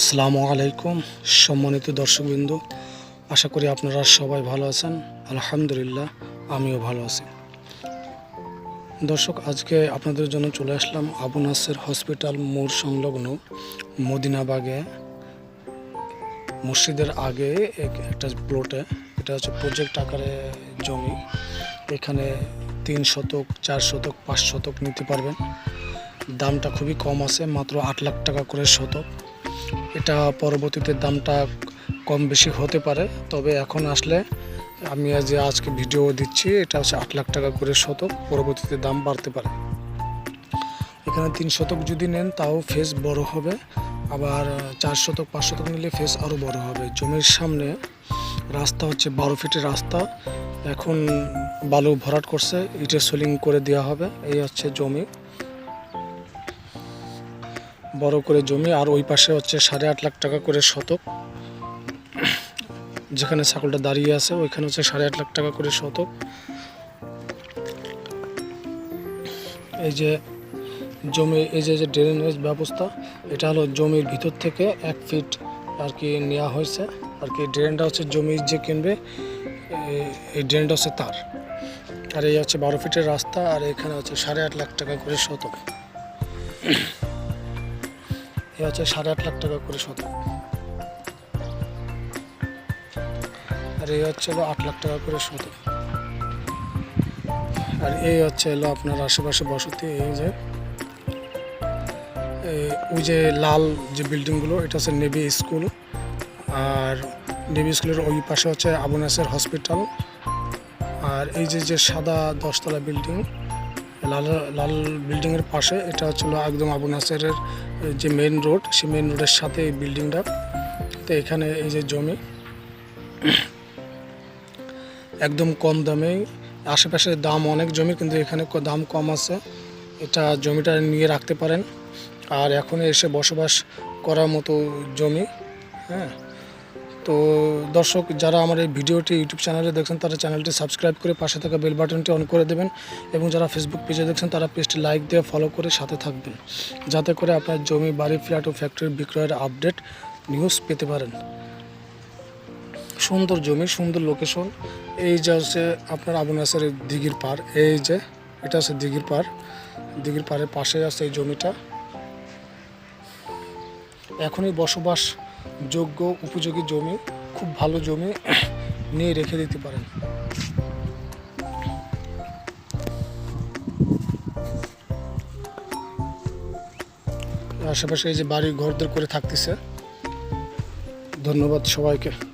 আসসালামু আলাইকুম, সম্মানিত দর্শকবৃন্দ। আশা করি আপনারা সবাই ভালো আছেন। আলহামদুলিল্লাহ, আমিও ভালো আছি। দর্শক, আজকে আপনাদের জন্য চলে আসলাম আবু নাসের হসপিটাল মোড় সংলগ্ন মদিনাবাগে মসজিদের আগে এক- একটা প্লটে, এটা হচ্ছে প্রজেক্ট আকারে জমি। এখানে তিন শতক, চার শতক, পাঁচ শতক নিতে পারবেন। দামটা খুবই কম আছে, মাত্র আট লাখ টাকা করে শতক। এটা পরবর্তীতে দামটা কম বেশি হতে পারে। তবে এখন আসলে আমি যে আজকে ভিডিও দিচ্ছি, এটা হচ্ছে আট লাখ টাকা করে শতক, পরবর্তীতে দাম বাড়তে পারে। এখানে তিন শতক যদি নেন, তাও ফেস বড় হবে। আবার চার শতক, পাঁচ শতক নিলে ফেস আরও বড় হবে। জমির সামনে রাস্তা হচ্ছে বারো ফিটের রাস্তা। এখন বালু ভরাট করছে, ইটের সোলিং করে দেওয়া হবে। এই হচ্ছে জমি। বড় করে জমি, আর ওই পাশে হচ্ছে সাড়ে আট লাখ টাকা করে শতক। যেখানে ছাগলটা দাঁড়িয়ে আছে, ওইখানে হচ্ছে সাড়ে আট লাখ টাকা করে শতক। এই যে জমি, এই যে ড্রেনেজ ব্যবস্থা, এটা হলো জমির ভিতর থেকে এক ফিট আর কি নেওয়া হয়েছে। আর কি ড্রেনটা হচ্ছে জমি যে কিনবে এই ড্রেনটা হচ্ছে তার। আর এই হচ্ছে বারো ফিটের রাস্তা, আর এখানে হচ্ছে সাড়ে আট লাখ টাকা করে শতক। এ হচ্ছে সাড়ে আট লাখ টাকা করে শতক আর এই হচ্ছে হলো আট লাখ টাকা করে শতক আর এই হচ্ছে হলো আপনার আশেপাশে বসতি, এই যে ওই যে লাল যে বিল্ডিংগুলো, এটা হচ্ছে নেভি স্কুল। আর নেভি স্কুলের ওই পাশে হচ্ছে আবু নাসের হসপিটাল। আর এই যে যে সাদা দশতলা বিল্ডিং লাল লাল বিল্ডিংয়ের পাশে, এটা হচ্ছিল একদম আবু নাসেরের যে মেন রোড সেই মেন রোডের সাথে এই বিল্ডিংটা। তো এখানে এই যে জমি, একদম কম দামে, আশেপাশে দাম অনেক জমি, কিন্তু এখানে দাম কম আছে। এটা জমিটা নিয়ে রাখতে পারেন। আর এখন এসে বসবাস করার মতো জমি হ্যাঁ। তো দর্শক, যারা আমার এই ভিডিওটি ইউটিউব চ্যানেলে দেখছেন, তারা চ্যানেলটি সাবস্ক্রাইব করে পাশে থাকা বেল বাটনটি অন করে দেবেন এবং যারা ফেসবুক পেজে দেখছেন, তারা পেজটি লাইক দিয়ে ফলো করে সাথে থাকবেন। যাতে করে আপনার জমি, বাড়ি ফ্ল্যাট ও ফ্যাক্টরির বিক্রয়ের আপডেট নিউজ পেতে পারেন। সুন্দর জমি, সুন্দর লোকেশন এই যে হচ্ছে আপনার আবু নাসের দিঘির পার। এই যে, এটা হচ্ছে দিঘির পার। দিঘির পাড়ের পাশে আছে এই জমিটা। এখনই বসবাস যোগ্য উপযোগী জমি, খুব ভালো জমি নিয়ে রেখে দিতে পারেন। আশেপাশে এই যে বাড়ি ঘরদের করে থাকতেছে। ধন্যবাদ সবাইকে।